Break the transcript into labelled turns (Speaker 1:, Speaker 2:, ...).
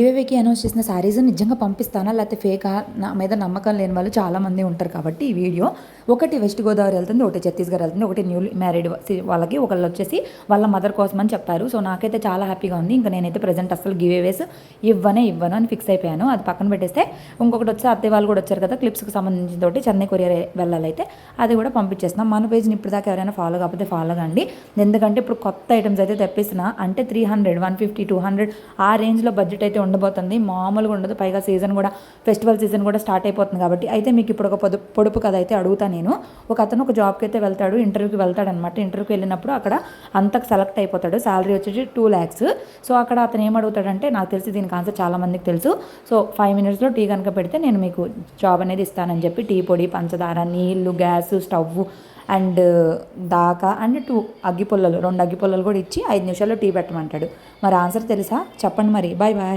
Speaker 1: ఈవేవికి announce చేసిన శారీస్ నిజంగా పంపిస్తానా? లేకపోతే ఫేకా? నా మీద నమ్మకం లేని వాళ్ళు చాలామంది ఉంటారు కాబట్టి ఈ వీడియో ఒకటి వెస్ట్ గోదావరి వెళ్తుంది ఒకటి ఛత్తీస్గఢ్ వెళ్తుంది ఒకటి న్యూ మ్యారీడ్ వాళ్ళకి ఒకళ్ళు వచ్చేసి వాళ్ళ మదర్ కోసం అని చెప్పారు. సో నాకైతే చాలా హ్యాపీగా ఉంది. ఇంకా నేనైతే ప్రజెంట్ అసలు గివేవేస్ ఇవ్వనే ఇవ్వను అని ఫిక్స్ అయిపోయాను. అది పక్కన పెట్టేస్తే ఇంకొకటి వచ్చి అత్తయ్య వాళ్ళు కూడా వచ్చారు కదా క్లిప్స్కి సంబంధించిన తోటి చెన్నై కొరియర్ వెళ్ళాలైతే అది కూడా పంపించేస్తున్నాం. మన పేజ్ని ఇప్పుడు దాకా ఎవరైనా ఫాలో కాకపోతే ఫాలో కండి. ఎందుకంటే ఇప్పుడు కొత్త ఐటమ్స్ అయితే తెప్పిస్తున్నా. అంటే three hundred one fifty two hundred ఆ రేంజ్లో బడ్జెట్ అయితే ఉండబోతుంది. మామూలుగా ఉండదు. పైగా సీజన్ కూడా ఫెస్టివల్ సీజన్ కూడా స్టార్ట్ అయిపోతుంది కాబట్టి అయితే మీకు ఇప్పుడు ఒక పొదు పొడుపు కథ అయితే అడుగుతా నేను. ఒక అతను ఒక జాబ్కి అయితే వెళ్తాడు ఇంటర్వ్యూకి వెళ్తాడు అనమాట ఇంటర్వ్యూకి వెళ్ళినప్పుడు అక్కడ అంతకు సెలెక్ట్ అయిపోతాడు. శాలరీ వచ్చేసి టూ ల్యాక్స్. సో అక్కడ అతను ఏం అడుగుతాడంటే నాకు తెలిసి దీనికి ఆన్సర్ చాలా మందికి తెలుసు. సో ఫైవ్ మినిట్స్లో టీ కనుక పెడితే నేను మీకు జాబ్ అనేది ఇస్తానని చెప్పి టీ పొడి పంచదార నీళ్ళు గ్యాస్ స్టవ్ అండ్ దాకా అండ్ టూ అగ్గిపుల్లలు రెండు అగ్గిపుల్లలు కూడా ఇచ్చి ఐదు నిమిషాల్లో టీ పెట్టమంటాడు. మరి ఆన్సర్ తెలుసా? చెప్పండి మరి. Bye bye.